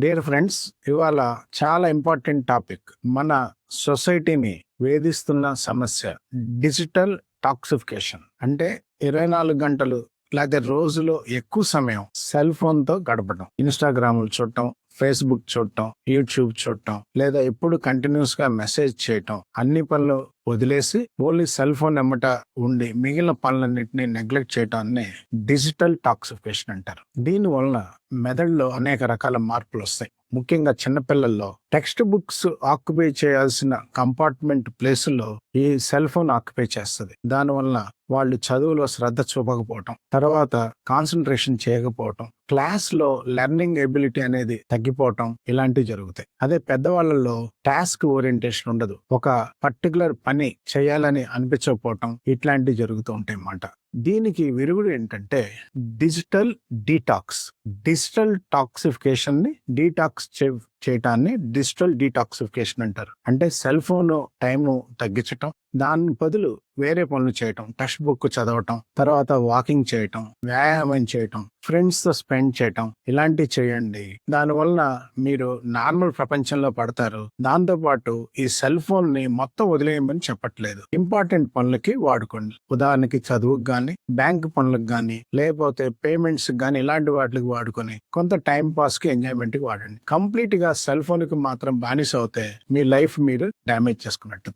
Dear friends ఇవాళ చాలా important topic మన సొసైటీని వేధిస్తున్న సమస్య డిజిటల్ టాక్సిఫికేషన్ అంటే ఇరవై నాలుగు గంటలు లేకపోతే రోజులో ఎక్కువ సమయం సెల్ ఫోన్తో గడపడం. ఇన్స్టాగ్రామ్లు చూడటం ఫేస్బుక్ చూడటం యూట్యూబ్ చూడటం లేదా ఎప్పుడు కంటిన్యూస్గా మెసేజ్ చేయటం. అన్ని పనులు వదిలేసి ఓన్లీ సెల్ ఫోన్ ఎమ్మట ఉండి మిగిలిన పనులన్నింటినీ నెగ్లెక్ట్ చేయటాన్ని డిజిటల్ టాక్సిఫికేషన్ అంటారు. దీని వలన మెదడులో అనేక రకాల మార్పులు వస్తాయి ముఖ్యంగా చిన్నపిల్లల్లో. టెక్స్ట్ బుక్స్ ఆక్యుపై చేయాల్సిన కంపార్ట్మెంట్ ప్లేసుల్లో ఈ సెల్ ఫోన్ ఆక్యుపై చేస్తుంది. దానివల్ల వాళ్ళు చదువులో శ్రద్ధ చూపకపోవటం తర్వాత కాన్సన్ట్రేషన్ చేయకపోవటం క్లాస్లో లెర్నింగ్ ఎబిలిటీ అనేది తగ్గిపోవటం ఇలాంటివి జరుగుతాయి. అదే పెద్దవాళ్ళలో టాస్క్ ఓరియంటేషన్ ఉండదు. ఒక పర్టికులర్ పని చేయాలని అనిపించకపోవటం ఇట్లాంటివి జరుగుతూ ఉంటాయి అన్నమాట. దీనికి విరుగుడు ఏంటంటే డిజిటల్ డీటాక్స్. డిజిటల్ టాక్సిఫికేషన్ ని డీటాక్స్ చేయటాన్ని డిజిటల్ డీటాక్సిఫికేషన్ అంటారు. అంటే సెల్ ఫోన్ టైం తగ్గించటం దాని బదులు వేరే పనులు చేయటం టెక్స్ట్ బుక్ చదవటం తర్వాత వాకింగ్ చేయటం వ్యాయామం చేయటం ఫ్రెండ్స్తో స్పెండ్ చేయటం ఇలాంటివి చేయండి. దానివల్ల మీరు నార్మల్ ప్రపంచంలో పడతారు. దాంతో పాటు ఈ సెల్ ఫోన్ని మొత్తం వదిలేయమని చెప్పట్లేదు. ఇంపార్టెంట్ పనులకి వాడుకోండి. ఉదాహరణకి చదువుకు గాని బ్యాంక్ పనులకు గాని లేకపోతే పేమెంట్స్ గాని ఇలాంటి వాటికి వాడుకొని కొంత టైం పాస్కి ఎంజాయ్మెంట్కి వాడండి. కంప్లీట్గా సెల్ ఫోన్కి మాత్రం బానిస అవుతే మీ లైఫ్ మీరు డ్యామేజ్ చేసుకున్నట్టు.